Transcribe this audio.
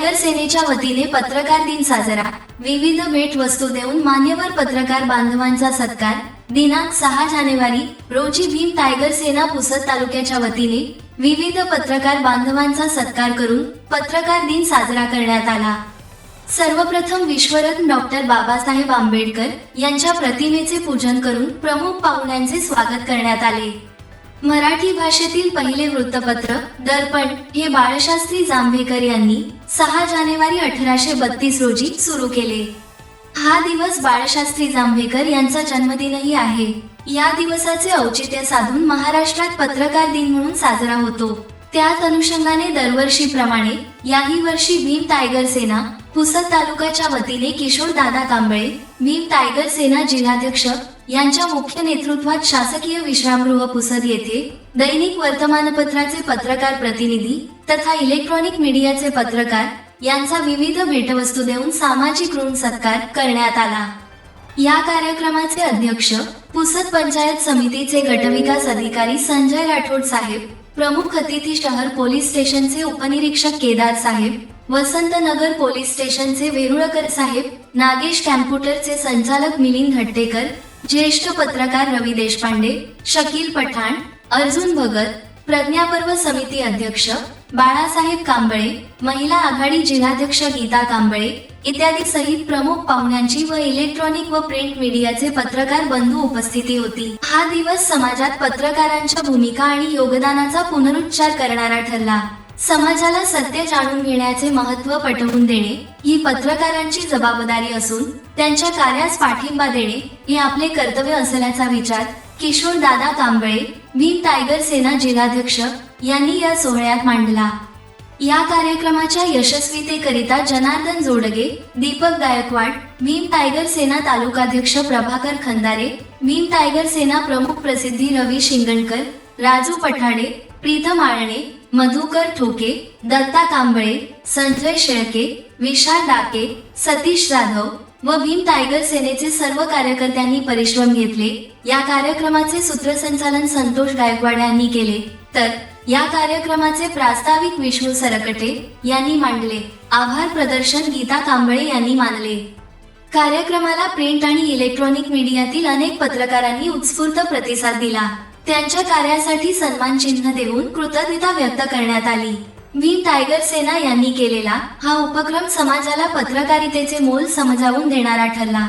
Tiger सेनेच्या वतीने पत्रकार दिन साजरा. विविध भेट वस्तू देऊन मान्यवर पत्रकार बांधवांचा सत्कार. दिनांक सहा जानेवारी रोजी भीम टायगर सेना पुसद तालुक्याच्या वतीने विविध पत्रकार बांधवांचा सत्कार करून पत्रकार दिन साजरा करण्यात आला. सर्वप्रथम विश्वरत्न डॉक्टर बाबासाहेब आंबेडकर यांच्या प्रतिमेचे पूजन करून प्रमुख पाहुण्यांचे स्वागत करण्यात आले. मराठी भाषेतील पहिले वृत्तपत्र दर्पण हे बाळशास्त्री जांभेकर यांनी सहा जानेवारी अठराशे बत्तीस रोजी सुरू केले. हा दिवस बाळशास्त्री जांभेकर यांचा जन्मदिनही आहे. या दिवसाचे औचित्य साधून महाराष्ट्रात पत्रकार दिन म्हणून साजरा होतो. त्याच अनुषंगाने दरवर्षीप्रमाणे याही वर्षी भीम टायगर सेना पुसद तालुक्याच्या वतीने किशोर दादा कांबळे भीम टायगर सेना जिल्हाध्यक्ष यांच्या मुख्य नेतृत्वात शासकीय विश्रामगृह पुसद येथे दैनिक वर्तमानपत्राचे पत्रकार प्रतिनिधी तथा इलेक्ट्रॉनिक मीडियाचे पत्रकार यांचा विविध भेटवस्तू देऊन सामाजिक ऋण सत्कार करण्यात आला. या कार्यक्रमाचे अध्यक्ष पुसद पंचायत समितीचे गटविकास अधिकारी संजय राठोड साहेब प्रमुख अतिथी शहर पोलीस स्टेशनचे उपनिरीक्षक केदार साहेब वसंतनगर पोलीस स्टेशनचे वेरुळकर साहेब नागेश कॅम्प्युटरचे संचालक मिलिंद हट्टेकर ज्येष्ठ पत्रकार रवी देशपांडे शकील पठाण अर्जुन भगत प्रज्ञापर्व समिती अध्यक्ष बाळासाहेब कांबळे महिला आघाडी जिल्हाध्यक्ष गीता कांबळे इत्यादी सहित प्रमुख पाहुण्यांची व इलेक्ट्रॉनिक व प्रिंट मीडियाचे पत्रकार बंधू उपस्थिती होती. हा दिवस समाजात पत्रकारांच्या भूमिका आणि योगदानाचा पुनरुच्चार करणारा ठरला. समाजाला सत्य जाणून घेण्याचे महत्त्व पटवून देणे ही पत्रकारांची जबाबदारी असून त्यांच्या कार्यास पाठिंबा देणे हे आपले कर्तव्य असल्याचा विचार किशोर दादा कांबळे भीम टायगर सेना जिल्हाध्यक्ष यांनी या सोहळ्यात मांडला. या कार्यक्रमाच्या यशस्वीतेकरिता जनार्दन जोडगे दीपक गायकवाड भीम टायगर सेना तालुकाध्यक्ष प्रभाकर खंदारे भीम टायगर सेना प्रमुख प्रसिद्धी रवी शिंगणकर राजू पठाडे प्रीतम आळणे मधुकर ठोके दत्ता कांबळे संजय शेळके विशाल डाके सतीश जाधव व भीम टायगर सेनेचे सर्व कार्यकर्त्यांनी परिश्रम घेतले. या कार्यक्रमाचे सूत्रसंचालन संतोष गायकवाड यांनी केले. तर या कार्यक्रमाचे प्रास्ताविक विष्णू सरकटे यांनी मांडले. आभार प्रदर्शन गीता कांबळे यांनी मानले. कार्यक्रमाला प्रिंट आणि इलेक्ट्रॉनिक मीडियातील अनेक पत्रकारांनी उत्स्फूर्त प्रतिसाद दिला. त्यांच्या कार्यासाठी सन्मान चिन्ह देऊन कृतज्ञता व्यक्त करण्यात आली. भीम टायगर सेना यांनी केलेला हा उपक्रम समाजाला पत्रकारितेचे मोल समजावून देणारा ठरला.